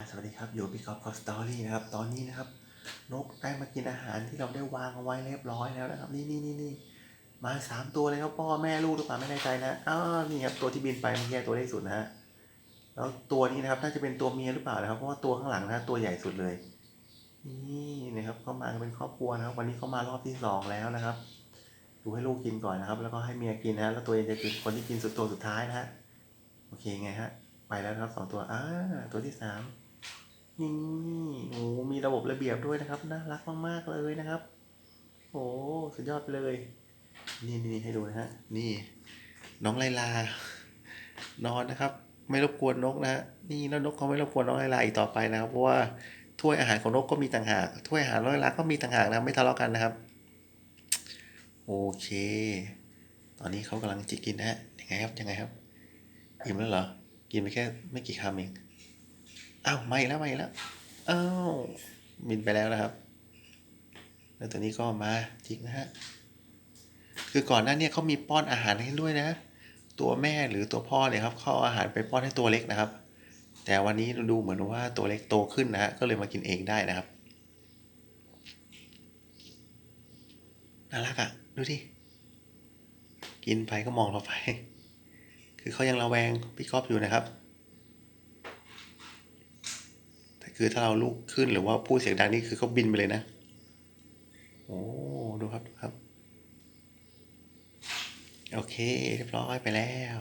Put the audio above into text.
สวัสดีครับอยู่พี่กอล์ฟคอสตอรี่นะครับตอนนี้นะครับ นกได้มากินอาหารที่เราได้วางเอาไว้เรียบร้อยแล้วนะครับ นี่นี่นี่นี่มาสามตัวเลยครับพ่อแม่ลูกหรือเปล่าไม่แน่ใจนะอ้าวนี่ครับตัวที่บินไปเมื่อกี้ตัวเล็กสุดนะฮะแล้วตัวนี้นะครับน่าจะเป็นตัวเมียหรือเปล่านะครับเพราะว่าตัวข้างหลังนะตัวใหญ่สุดเลย นี่นะครับเขามาเป็นครอบครัวนะครับ วันนี้เขามารอบที่สองแล้วนะครับดูให้ลูกกินก่อนนะครับ แล้วก็ให้เมียกินนะแล้วตัวเองจะกินคนที่กินสุดตัวสุดท้ายนะฮะโอเคไงฮะไปแล้วครับสองตัวอ่าตัวที่สาม นี่โอ้มีระบบระเบียบด้วยนะครับน่ารักมากๆเลยนะครับโอ้สุดยอดไปเลย นี่นี่ให้ดูนะฮะนี่น้องไลลานอนนะครับ ไม่รบกวนนกนะฮะนี่แล้วนกเขาไม่รบกวนน้องไลลาอีกต่อไปนะครับเพราะว่าถ้วยอาหารของนกก็มีต่างหากถ้วยอาหารน้องไลลาก็มีต่างหากนะไม่ทะเลาะกันนะครับ โอเค ตอนนี้เขากำลังจิกินนะฮะยังไงครับยังไงครับอิ่มแล้วเหรอกินไปแค่ไม่กี่คำเอง อ้าวไม่แล้วไม่แล้วอ้าวบินไปแล้วนะครับ แล้วตัวนี้ก็มาจิกนะฮะคือก่อนหน้าเนี้เขามีป้อนอาหารให้ด้วยนะ ตัวแม่หรือตัวพ่อเนี่ยครับเขาอาอาหารไปป้อนให้ตัวเล็กนะครับ แต่วันนี้ดูเหมือนว่าตัวเล็กโตขึ้นนะฮะก็เลยมากินเองได้นะครับน่ารักอะ่ะดูดิกินไปก็มองเราไป คือเขายังระแวงพี่ก๊อฟอยู่นะครับ แต่ คือถ้าเราลุกขึ้นหรือว่าพูดเสียงดังนี่คือเขาบินไปเลยนะ โอ้ดูครับดูครับ โอเค เรียบร้อยไปแล้ว